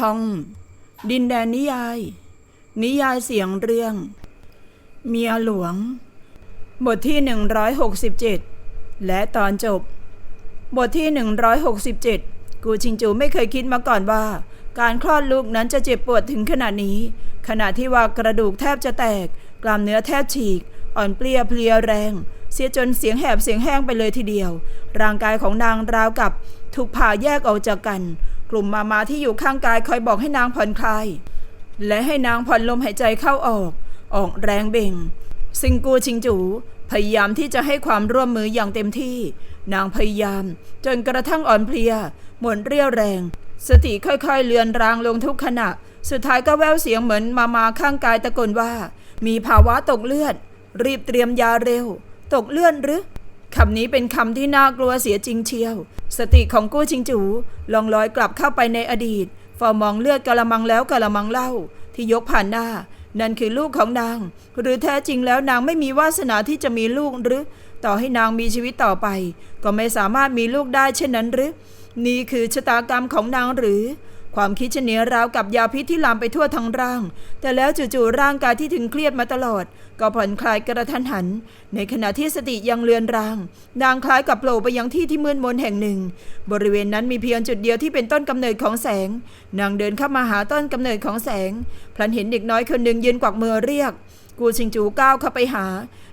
ช่อง ดินแดนนิยาย นิยายเสียงเรื่อง เมียหลวง บทที่ 167 และตอนจบ บทที่ 167 กูชิงจูไม่เคยคิดมาก่อนว่า การคลอดลูกนั้นจะเจ็บปวดถึงขนาดนี้ ขณะที่ว่ากระดูกแทบจะแตก กล้ามเนื้อแทบฉีก อ่อนเปลี้ยเพลียแรง เสียจนเสียงแหบเสียงแห้งไปเลยทีเดียว ร่างกายของนางราวกับถูกผ่าแยกออกจากกัน กลุ่มมามาที่อยู่ข้างกายคอยบอกให้นางผ่อนคลาย และให้นางผ่อนลมหายใจเข้าออก ออกแรงเบ่ง ซิงกูชิงจู พยายามที่จะให้ความร่วมมืออย่างเต็มที่ นางพยายาม จนกระทั่งอ่อนเพลีย หมดเรี่ยวแรง สติค่อยๆเลือนรางลงทุกขณะ สุดท้ายก็แววเสียงเหมือนมามาข้างกายตะโกนว่า มีภาวะตกเลือด รีบเตรียมยาเร็ว ตกเลือดหรือ คำนี้เป็นคำที่น่ากลัวเสียจริงเชียว สติของกู้ชิงจูลองลอยกลับเข้าไปในอดีตฝ้ามองเลือดกะละมังแล้วกะละมังเล่า ที่ยกผ่านหน้า นั่นคือลูกของนาง หรือแท้จริงแล้วนางไม่มีวาสนาที่จะมีลูกหรือ ต่อให้นางมีชีวิตต่อไป ก็ไม่สามารถมีลูกได้เช่นนั้นหรือ นี่คือชะตากรรมของนางหรือ ความคิดเช่นนี้ราวกับยาพิษที่ลามไปทั่วทั้งร่าง แต่แล้วจู่ๆร่างกายที่ถึงเครียดมาตลอด ก็ผ่อนคลายกระทันหัน ในขณะที่สติยังเลือนรางนางคล้ายกับโผล่ไปยังที่ที่มืดมนแห่งหนึ่ง บริเวณนั้นมีเพียงจุดเดียวที่เป็นต้นกำเนิดของแสง นางเดินเข้ามาหาต้นกำเนิดของแสง พลันเห็นเด็กน้อยคนหนึ่งยืนกวักมือเรียก กูชิงจูก้าวเข้าไปหา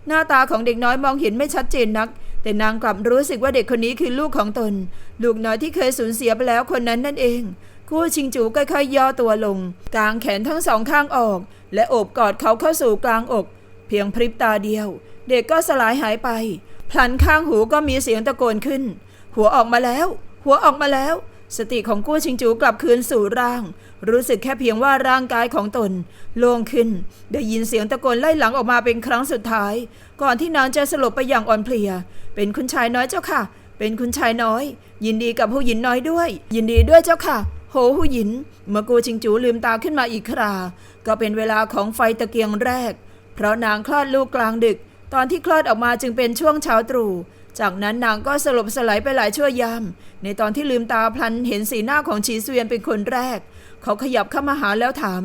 หน้าตาของเด็กน้อยมองเห็นไม่ชัดเจนนักแต่นางกลับรู้สึกว่าเด็กคนนี้คือลูกของตน ลูกน้อยที่เคยสูญเสียไปแล้วคนนั้นนั่นเอง กู้ชิงจูค่อยๆย่อตัวลง กางแขนทั้งสองข้างออก และโอบกอดเขาเข้าสู่กลางอก เพียงพริบตาเดียว เด็กก็สลายหายไป พลันข้างหูก็มีเสียงตะโกนขึ้น หัวออกมาแล้ว หัวออกมาแล้ว สติของกู้ชิงจูกลับคืนสู่ร่าง รู้สึกแค่เพียงว่าร่างกายของตน โล่งขึ้น ได้ยินเสียงตะโกนไล่หลังออกมาเป็นครั้งสุดท้าย ก่อนที่นางจะสลบไปอย่างอ่อนเพลีย เป็นคุณชายน้อยเจ้าค่ะ เป็นคุณชายน้อย ยินดีกับผู้หญิงน้อยด้วย ยินดีด้วยเจ้าค่ะ โหผู้หญิงเมื่อกูชิงจูลืมตาขึ้นมาอีกครา ก็เป็นเวลาของไฟตะเกียงแรก เพราะนางคลอดลูกกลางดึก ตอนที่คลอดออกมาจึงเป็นช่วงเช้าตรู่ จากนั้นนางก็สลบสลายไปหลายชั่วยาม ในตอนที่ลืมตาพลันเห็นสีหน้าของชีเสวียนเป็นคนแรก เขาขยับเข้ามาหาแล้วถาม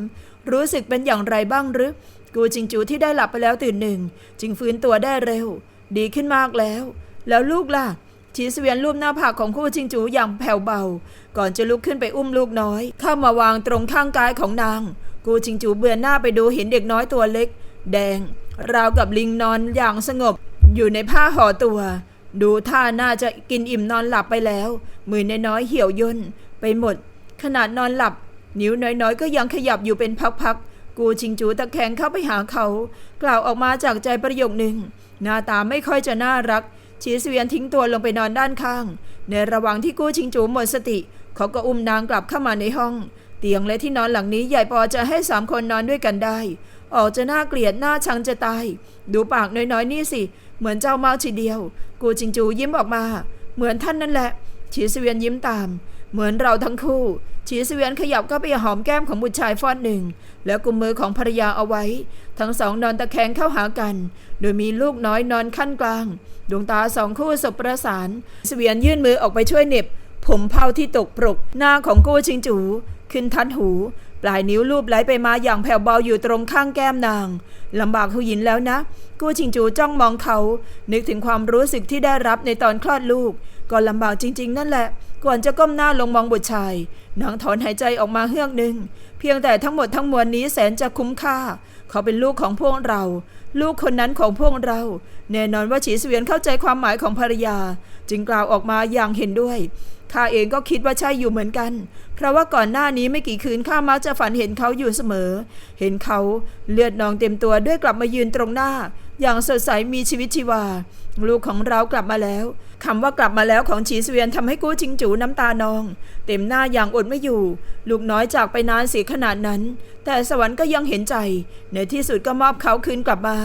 รู้สึกเป็นอย่างไรบ้างหรือ กูจิงจูที่ได้หลับไปแล้วตื่นหนึ่ง จึงฟื้นตัวได้เร็ว ดีขึ้นมากแล้ว แล้วลูกล่ะ ชีเสวียนรูปหน้าผากของคู่จิงจูอย่างแผ่วเบา ก่อนจะลุกขึ้นไปอุ้มลูกน้อย เข้ามาวางตรงข้างกายของนาง กูจิงจูเบือนหน้าไปดูเห็นเด็กน้อยตัวเล็ก แดง ราวกับลิงนอนอย่างสงบ อยู่ในผ้าห่อตัว ดูท่าน่าจะกินอิ่มนอนหลับไปแล้ว มือนน้อยเหี่ยวย่นไปหมด ขนาดนอนหลับ นิ้วน้อยๆ ก็ยังขยับอยู่เป็นพักๆกูชิงจูตะแคงเข้าไปหาเขา กล่าวออกมาจากใจประโยคหนึ่งหน้าตาไม่ค่อยจะน่ารัก ชีเสวียนทิ้งตัวลงไปนอนด้านข้าง ในระหว่างที่กู้ชิงจูหมดสติ เขาก็อุ้มนางกลับเข้ามาในห้อง เตียงและที่นอนหลังนี้ใหญ่พอจะให้สามคนนอนด้วยกันได้ ออกจะน่าเกลียดน่าชังจะตาย ดูปากน้อยๆนี่สิ เหมือนเจ้าเมาทีเดียว กูจิงจูยิ้มออกมา เหมือนท่านนั่นแหละชีเสวียนยิ้มตาม เหมือนเราทั้งคู่ชีเสวียนขยับเข้าไปหอมแก้มของบุตรชายฟอดหนึ่ง แล้วกุมมือของภรรยาเอาไว้ ทั้งสองนอนตะแคงเข้าหากัน โดยมีลูกน้อยนอนขั้นกลาง ดวงตาสองคู่สบประสานเสวียนยื่นมือออกไปช่วยเน็บ ผมเผาที่ตกปรก หน้าของกู้ชิงจู ขึ้นทัดหู ปลายนิ้วลูบไหลไปมาอย่างแผ่วเบาอยู่ตรงข้างแก้มนางลำบากผู้หญิงแล้วนะ กู้ชิงจูจ้องมองเขา นึกถึงความรู้สึกที่ได้รับในตอนคลอดลูก ก็ลำบากจริง ๆ นั่นแหละ ก่อนจะก้มหน้าลงมองบุตรชายนางถอนหายใจออกมาเฮือกหนึ่ง เพียงแต่ทั้งหมดทั้งมวลนี้แสนจะคุ้มค่า เขาเป็นลูกของพวกเรา ลูกคนนั้นของพวกเรา แน่นอนว่าฉีเสวียนเข้าใจความหมายของภรรยา จึงกล่าวออกมาอย่างเห็นด้วยข้าเองก็คิดว่าใช่อยู่เหมือนกัน เพราะว่าก่อนหน้านี้ไม่กี่คืนข้ามักจะฝันเห็นเขาอยู่เสมอ เห็นเขาเลือดนองเต็มตัวด้วยกลับมายืนตรงหน้า อย่างสดใสมีชีวิตชีวา ลูกของเรากลับมาแล้วคำว่ากลับมาแล้วของฉีเสวียนทำให้กู้ชิงจูน้ำตานอง เต็มหน้าอย่างอดไม่อยู่ ลูกน้อยจากไปนานเสียขนาดนั้น แต่สวรรค์ก็ยังเห็นใจ ในที่สุดก็มอบเขาคืนกลับมา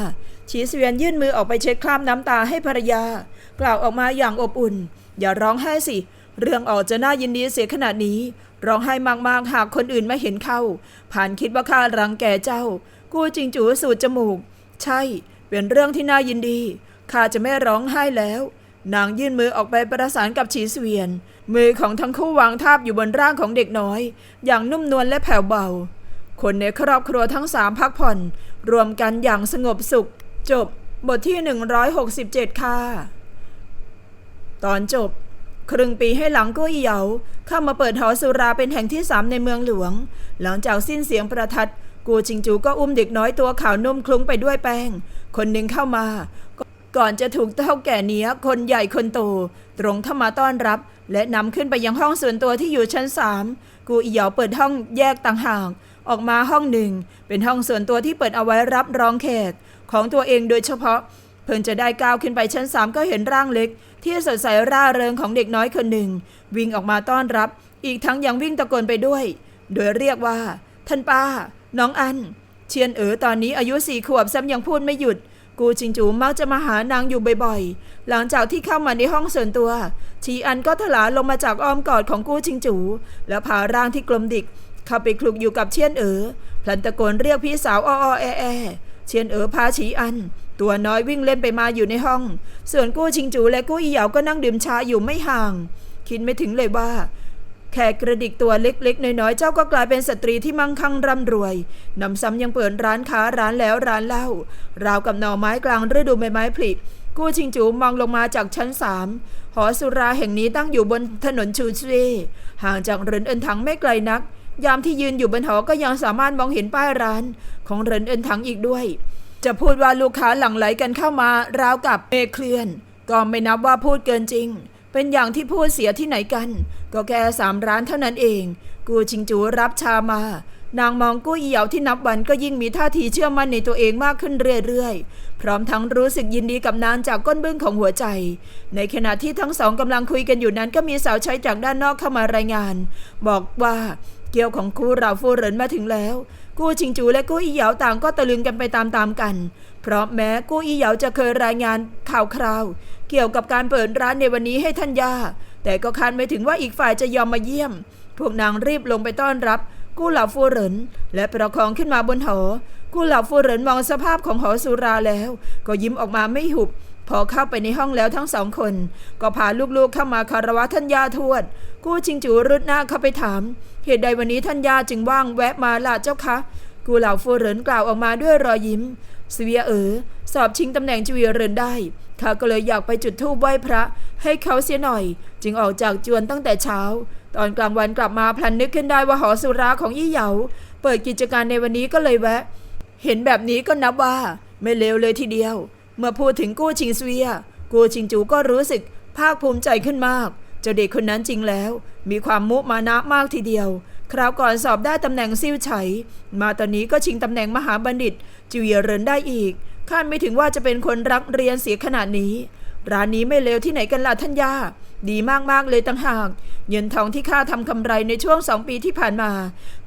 ฉีเสวียนยื่นมือออกไปเช็ดคราบน้ำตาให้ภรรยา กล่าวออกมาอย่างอบอุ่น อย่าร้องไห้สิ เรื่องออกจะน่ายินดีเสียขนาดนี้ ร้องไห้มากๆหากคนอื่นไม่เห็นเข้า ผ่านคิดว่าข้ารังแกเจ้า กู้จิงจูสูดจมูก ใช่ เป็นเรื่องที่น่ายินดี ข้าจะไม่ร้องไห้แล้ว นางยื่นมือออกไปประสานกับฉีเสวียน มือของทั้งคู่วางทาบอยู่บนร่างของเด็กน้อย อย่างนุ่มนวลและแผ่วเบา คนในครอบครัวทั้งสามพักผ่อน รวมกันอย่างสงบสุข จบบทที่ 167 ค่ะ ตอนจบ ครึ่งปีให้หลังกู้อีเหยาเข้ามาเปิดหอสุราเป็นแห่งที่สามในเมืองหลวง หลังจากสิ้นเสียงประทัดกูจิงจูก็อุ้มเด็กน้อยตัวขาวนุ่มคลุ้งไปด้วยแป้ง คนหนึ่งเข้ามา ก่อนจะถูกเท่าแก่เนี้ยคนใหญ่คนโต ตรงเข้ามาต้อนรับ และนำขึ้นไปยังห้องส่วนตัวที่อยู่ชั้นสามกูอีหยาเปิดห้องแยกต่างหากออกมาห้องหนึ่ง เป็นห้องส่วนตัวที่เปิดเอาไว้รับรองแขกของตัวเองโดยเฉพาะ เพิ่งจะได้ก้าวขึ้นไปชั้นสามก็เห็นร่างเล็ก ที่สดใสร่าเริงของเด็กน้อยคนหนึ่ง วิ่งออกมาต้อนรับ อีกทั้งยังวิ่งตะโกนไปด้วย โดยเรียกว่า ท่านป้า น้องอัน เชียนเอ๋อตอนนี้อายุสี่ขวบซ้ำยังพูดไม่หยุด กูจิงจูมักจะมาหานางอยู่บ่อยๆ หลังจากที่เข้ามาในห้องส่วนตัว ชีอันก็ถลาลงมาจากอ้อมกอดของกูจิงจู แล้วพาร่างที่กลมดิก เข้าไปคลุกอยู่กับเชียนเอ๋อพลันตะโกนเรียกพี่สาวอ้อแอแอเชียนเอ๋อพาชีอัน ตัวน้อยวิ่งเล่นไปมาอยู่ในห้อง ส่วนกู้ชิงจูและกู้อีเหยาก็นั่งดื่มชาอยู่ไม่ห่าง คิดไม่ถึงเลยว่า ค่กระดิกตัวเล็กๆ น้อยๆ เจ้าก็กลายเป็นสตรีที่มั่งคั่งร่ำรวยนำซ้ำยังเปิดร้านค้าร้านแล้วร้านเล่า ราวกับหน่อไม้กลางฤดูใบไม้ผลิกู้ชิงจูมองลงมาจากชั้นสามหอสุราแห่งนี้ตั้งอยู่บนถนนชูชเวห่างจากเรินเอินถังไม่ไกลนัก ยามที่ยืนอยู่บนหอก็ยังสามารถมองเห็นป้ายร้านของเรินเอินถังอีกด้วย จะพูดว่าลูกค้าหลั่งไหลกันเข้ามาราวกับเมเคลื่อน ก็ไม่นับว่าพูดเกินจริง เป็นอย่างที่พูดเสียที่ไหนกัน ก็แค่สามร้านเท่านั้นเอง กูชิงจูรับชามา นางมองกู้อีเหยาที่นับวันก็ยิ่งมีท่าทีเชื่อมั่นในตัวเองมากขึ้นเรื่อยๆ พร้อมทั้งรู้สึกยินดีกับนางจากก้นบึ้งของหัวใจ ในขณะที่ทั้งสองกำลังคุยกันอยู่นั้นก็มีสาวใช้จากด้านนอกเข้ามารายงาน บอกว่าเกี่ยวของคู่เราฟูเรินมาถึงแล้ว กู้ชิงจูและกู้อีเหยาต่างก็ตะลึงกันไปตามๆกัน เพราะแม้กู้อีเหยาจะเคยรายงานข่าวคราว เกี่ยวกับการเปิดร้านในวันนี้ให้ท่านย่า แต่ก็คาดไม่ถึงว่าอีกฝ่ายจะยอมมาเยี่ยม พวกนางรีบลงไปต้อนรับ กู้เหล่าฟูเหรินและประคองขึ้นมาบนหอ กู้เหล่าฟูเหรินมองสภาพของหอสุราแล้ว ก็ยิ้มออกมาไม่หุบพอเข้าไปในห้องแล้วทั้งสองคน ก็พาลูกๆเข้ามาคารวะท่านย่าทวด กู้ชิงจูรุดหน้าเข้าไปถาม เหตุใดวันนี้ท่านย่าจึงว่างแวะมาล่ะเจ้าคะกูเหล่าฟูเหรินกล่าวออกมาด้วยรอยยิ้มเสวียเอ๋อสอบชิงตำแหน่งจวีเรินได้ข้าก็เลยอยากไปจุดธูปไหว้พระ ให้เขาเสียหน่อย จึงออกจากจวนตั้งแต่เช้า ตอนกลางวันกลับมาพลันนึกขึ้นได้ว่าหอสุราของยี่เหยาเปิดกิจการในวันนี้ก็เลยแวะ เห็นแบบนี้ก็นับว่า ไม่เลวเลยทีเดียว เมื่อพูดถึงกู้ชิงเสวียกู้ชิงจูก็รู้สึกภาคภูมิใจขึ้นมาก เจ้าเด็กคนนั้นจริงแล้ว มีความมุมานะมากทีเดียว คราวก่อนสอบได้ตำแหน่งซิ่วไฉ มาตอนนี้ก็ชิงตำแหน่งมหาบัณฑิต จิวเยเรินได้อีก คาดไม่ถึงว่าจะเป็นคนรักเรียนเสียขนาดนี้ ร้านนี้ไม่เลวที่ไหนกันล่ะท่านย่า ดีมากๆเลยต่างหาก เงินทองที่ข้าทำกำไรในช่วงสองปีที่ผ่านมา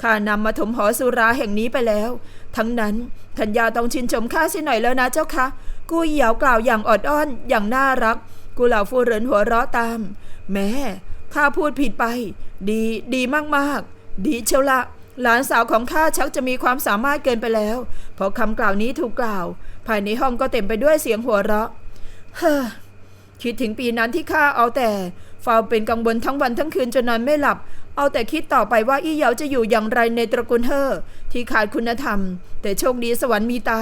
ข้านำมาถมหอสุราแห่งนี้ไปแล้ว ทั้งนั้นท่านยาต้องชินชมข้าสิหน่อยแล้วนะเจ้าคะ กูเหยาวกล่าวอย่างอดอ้อนอย่างน่ารัก กูเหล่าฟูเหรินหัวเราะตาม แม่ ข้าพูดผิดไป ดีดีมากๆ ดีเชียวละ หลานสาวของข้าชักจะมีความสามารถเกินไปแล้ว พอคำกล่าวนี้ถูกกล่าว ภายในห้องก็เต็มไปด้วยเสียงหัวเราะเฮ้อคิดถึงปีนั้นที่ข้าเอาแต่เฝ้าเป็นกังวลทั้งวันทั้งคืนจนนอนไม่หลับ เอาแต่คิดต่อไปว่าอี้เหยาจะอยู่อย่างไรในตระกูลเฮอที่ขาดคุณธรรม แต่โชคดีสวรรค์มีตา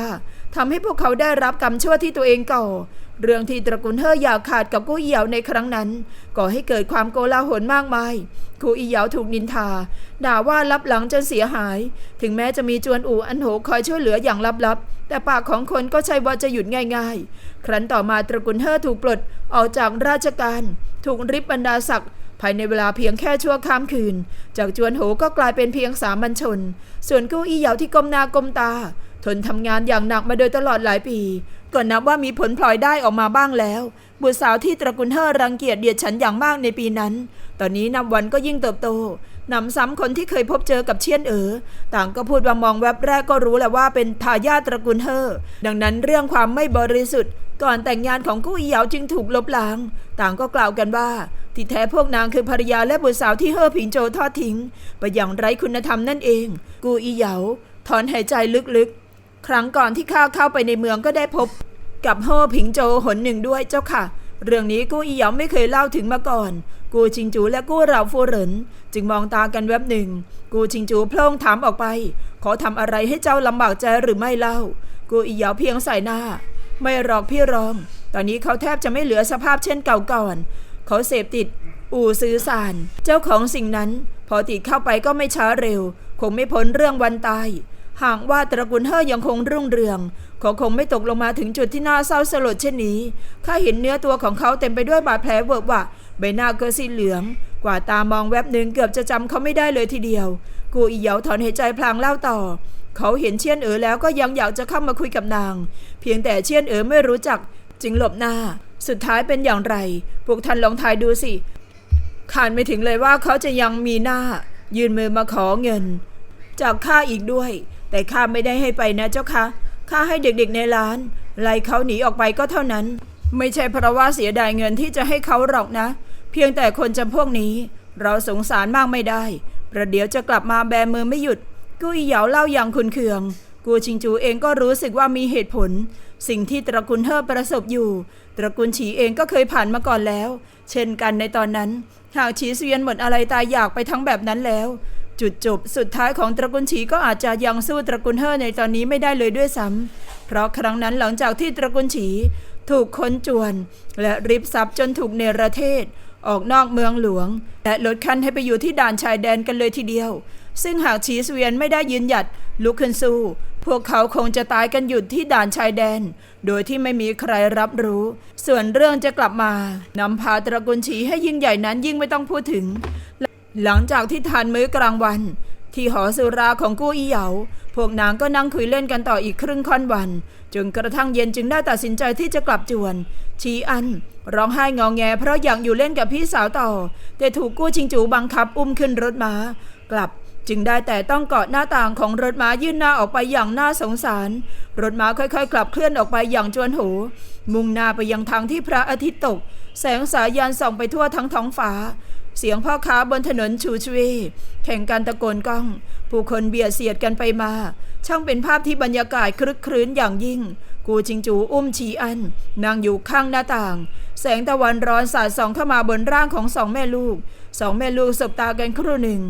ทำให้พวกเขาได้รับกรรมชั่วที่ตัวเองก่อ เรื่องที่ตระกูลเฮออยากขาดกับกู้อีเหยาในครั้งนั้นก่อให้เกิดความโกลาหลมากมายคู่อีเหยาถูกนินทา ด่าว่าลับหลังจนเสียหาย ถึงแม้จะมีจวนอู่อันโหคอยช่วยเหลืออย่างลับๆ แต่ปากของคนก็ใช่ว่าจะหยุดง่าย ๆ ครั้นต่อมาตระกูลเฮอถูกปลดออกจากราชการ ถูกริบบรรดาศักดิ์ ภายในเวลาเพียงแค่ชั่วข้ามคืน จากจวนโหก็กลายเป็นเพียงสามัญชน ส่วนกู้อี้เหยาที่ก้มหน้าก้มตา ทนทำงานอย่างหนักมาโดยตลอดหลายปีก็นับว่ามีผลพลอยได้ออกมาบ้างแล้ว บุตรสาวที่ตระกูลเฮอรังเกียจเดียดฉันอย่างมากในปีนั้น ตอนนี้นับวันก็ยิ่งเติบโตหนำซ้ำคนที่เคยพบเจอกับเชียนเอ๋อต่างก็พูดว่ามองแวบแรกก็รู้แหละว่าเป็นทายาทตระกูลเฮอดังนั้นเรื่องความไม่บริสุทธิ์ ก่อนแต่งงานของกู้อีเหยาจึงถูกลบล้าง ต่างก็กล่าวกันว่า ที่แท้พวกนางคือภรรยาและบุตรสาวที่เฮอผิงโจทอดทิ้ง ไปอย่างไร้คุณธรรมนั่นเอง กูอีเหยาถอนหายใจลึกๆ ครั้งก่อนที่ข้าเข้าไปในเมืองก็ได้พบ กับเฮอผิงโจหนหนึ่งด้วยเจ้าค่ะ เรื่องนี้กูอีเหยาไม่เคยเล่าถึงมาก่อน กูชิงจูและกู้เหล่าฟูเหรินจึงมองตากันแวบหนึ่ง กูชิงจูโพล่งถามออกไป ขอทำอะไรให้เจ้าลำบากใจหรือไม่เล่า กูอีเหยาเพียงใส่หน้า ไม่หรอกพี่รอง ตอนนี้เขาแทบจะไม่เหลือสภาพเช่นเก่าก่อน เขาเสพติด อู่ซื้อสาร เจ้าของสิ่งนั้น พอติดเข้าไปก็ไม่ช้าเร็ว คงไม่พ้นเรื่องวันตาย หากว่าตระกูลเฮอยังคงรุ่งเรืองเขาคงไม่ตกลงมาถึงจุดที่น่าเศร้าสลดเช่นนี้ข้าเห็นเนื้อตัวของเขาเต็มไปด้วยบาดแผลเวอะหวะใบหน้าเก็สีเหลือง กว่าตามองแวบหนึ่งเกือบจะจำเขาไม่ได้เลยทีเดียว กูอีเหยาถอนหายใจพลางเล่าต่อ เขาเห็นเชียนเอ๋อแล้วก็ยังอยากจะเข้ามาคุยกับนาง เพียงแต่เชียนเอ๋อไม่รู้จัก จึงหลบหน้า สุดท้ายเป็นอย่างไร พวกท่านลองทายดูสิคาดไม่ถึงเลยว่าเขาจะยังมีหน้า ยืนมือมาขอเงิน จากข้าอีกด้วย แต่ข้าไม่ได้ให้ไปนะเจ้าคะข้าให้เด็กๆในร้านไล่เขาหนีออกไปก็เท่านั้น ไม่ใช่เพราะว่าเสียดายเงินที่จะให้เขาหรอกนะ เพียงแต่คนจำพวกนี้ เราสงสารมากไม่ได้ ประเดี๋ยวจะกลับมาแบมือไม่หยุด กูอีเหยาเล่าอย่างคุนเคือง กูชิงจูเองก็รู้สึกว่ามีเหตุผล สิ่งที่ตระกูลเฮอประสบอยู่ ตระกูลฉีเองก็เคยผ่านมาก่อนแล้ว เช่นกันในตอนนั้น หากฉีเสวียนหมดอะไรตายอยากไปทั้งแบบนั้นแล้ว จุดจบสุดท้ายของตระกูลฉีก็อาจจะยังสู้ตระกูลเฮอในตอนนี้ไม่ได้เลยด้วยซ้ำเพราะครั้งนั้นหลังจากที่ตระกูลฉีถูกค้นจวน และริบทรัพย์จนถูกเนรเทศ ออกนอกเมืองหลวง และลดขั้นให้ไปอยู่ที่ด่านชายแดนกันเลยทีเดียว ซึ่งหากฉีเสวียนไม่ได้ยืนหยัดลุกขึ้นสู้ พวกเขาคงจะตายกันหยุดที่ด่านชายแดน โดยที่ไม่มีใครรับรู้ ส่วนเรื่องจะกลับมานำพาตระกูลฉีให้ยิ่งใหญ่นั้นยิ่งไม่ต้องพูดถึง หลังจากที่ทานมื้อกลางวัน ที่หอสุราของกู้อีเหยา พวกนางก็นั่งคุยเล่นกันต่ออีกครึ่งค่อนวัน จนกระทั่งเย็นจึงได้ตัดสินใจที่จะกลับจวน ชีอัน ร้องไห้งอแง เพราะอยากอยู่เล่นกับพี่สาวต่อ แต่ถูกกู้ชิงจูบังคับอุ้มขึ้นรถม้ากลับ จึงได้แต่ต้องเกาะหน้าต่างของรถม้ายื่นหน้าออกไปอย่างน่าสงสาร รถม้าค่อยๆกลับเคลื่อนออกไปอย่างจวนหู มุ่งหน้าไปยังทางที่พระอาทิตย์ตก แสงสายยานส่องไปทั่วทั้งท้องฟ้า เสียงพ่อค้าบนถนนชูชเวแข่งกันตะโกนก้อง ผู้คนเบียดเสียดกันไปมา ช่างเป็นภาพที่บรรยากาศคลึกครื้นอย่างยิ่ง กูจิงจูอุ้มชีอันนั่งอยู่ข้างหน้าต่าง แสงตะวันร้อนสาดส่องเข้ามาบนร่างของสองแม่ลูกสองแม่ลูกสบตากันครู่หนึ่ง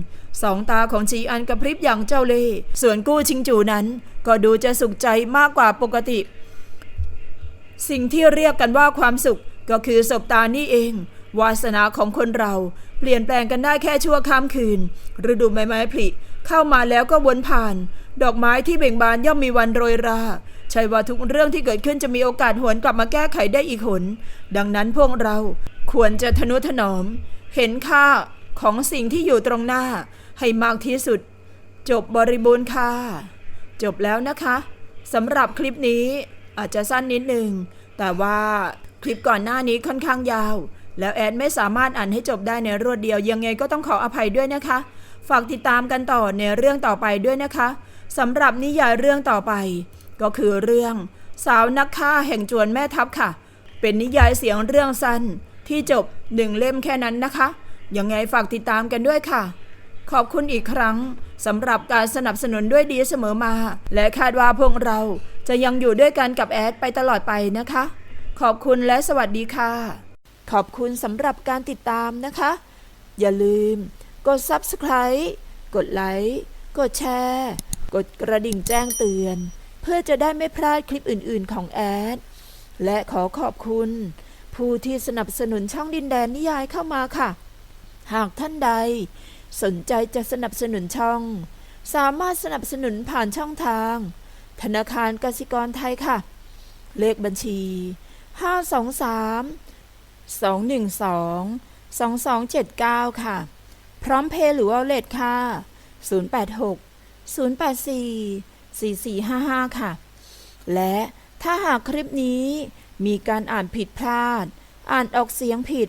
สองตาของชีอันกระพริบอย่างเจ้าเล่ห์ส่วนกู้ชิงจูนั้น ก็ดูจะสุขใจมากกว่าปกติ สิ่งที่เรียกกันว่าความสุขก็คือศบตานี่เอง วาสนาของคนเรา เปลี่ยนแปลงกันได้แค่ชั่วข้ามคืน ฤดูใบไม้ผลิเข้ามาแล้วก็วนผ่าน ดอกไม้ที่เบ่งบานย่อมมีวันโรยราใช่ว่าทุกเรื่องที่เกิดขึ้นจะมีโอกาสหวนกลับมาแก้ไขได้อีกหน ดังนั้นพวกเราควรจะทนุถนอม เห็นค่า ของสิ่งที่อยู่ตรงหน้า ให้มากที่สุด จบบริบูรณ์ค่ะ จบแล้วนะคะสำหรับคลิปนี้อาจจะสั้นนิดหนึ่ง แต่ว่าคลิปก่อนหน้านี้ค่อนข้างยาว แล้วแอดไม่สามารถอ่านให้จบได้ในรวดเดียว ยังไงก็ต้องขออภัยด้วยนะคะ ฝากติดตามกันต่อในเรื่องต่อไปด้วยนะคะสำหรับนิยายเรื่องต่อไป ก็คือเรื่อง สาวนักฆ่าแห่งจวนแม่ทัพค่ะ เป็นนิยายเสียงเรื่องสั้นที่จบหนึ่งเล่มแค่นั้นนะคะ ยังไงฝากติดตามกันด้วยค่ะ ขอบคุณอีกครั้งสำหรับการสนับสนุนด้วยดีเสมอมา และคาดว่าพวกเราจะยังอยู่ด้วยกันกับแอดไปตลอดไปนะคะ ขอบคุณและสวัสดีค่ะ ขอบคุณสำหรับการติดตามนะคะ อย่าลืม กด Subscribe กดไลค์กดแชร์กดกระดิ่งแจ้งเตือน เพื่อจะได้ไม่พลาดคลิปอื่นๆของแอด และขอขอบคุณ ผู้ที่สนับสนุนช่องดินแดนนิยายเข้ามาค่ะ หากท่านใด สนใจจะสนับสนุนช่อง สามารถสนับสนุนผ่านช่องทาง ธนาคารกสิกรไทยค่ะ เลขบัญชี 523 212 2279 ค่ะ พร้อมเพย์หรือว่าเลทค่ะ 086 084 4455 ค่ะ และถ้าหากคลิปนี้มีการอ่านผิดพลาด อ่านออกเสียงผิด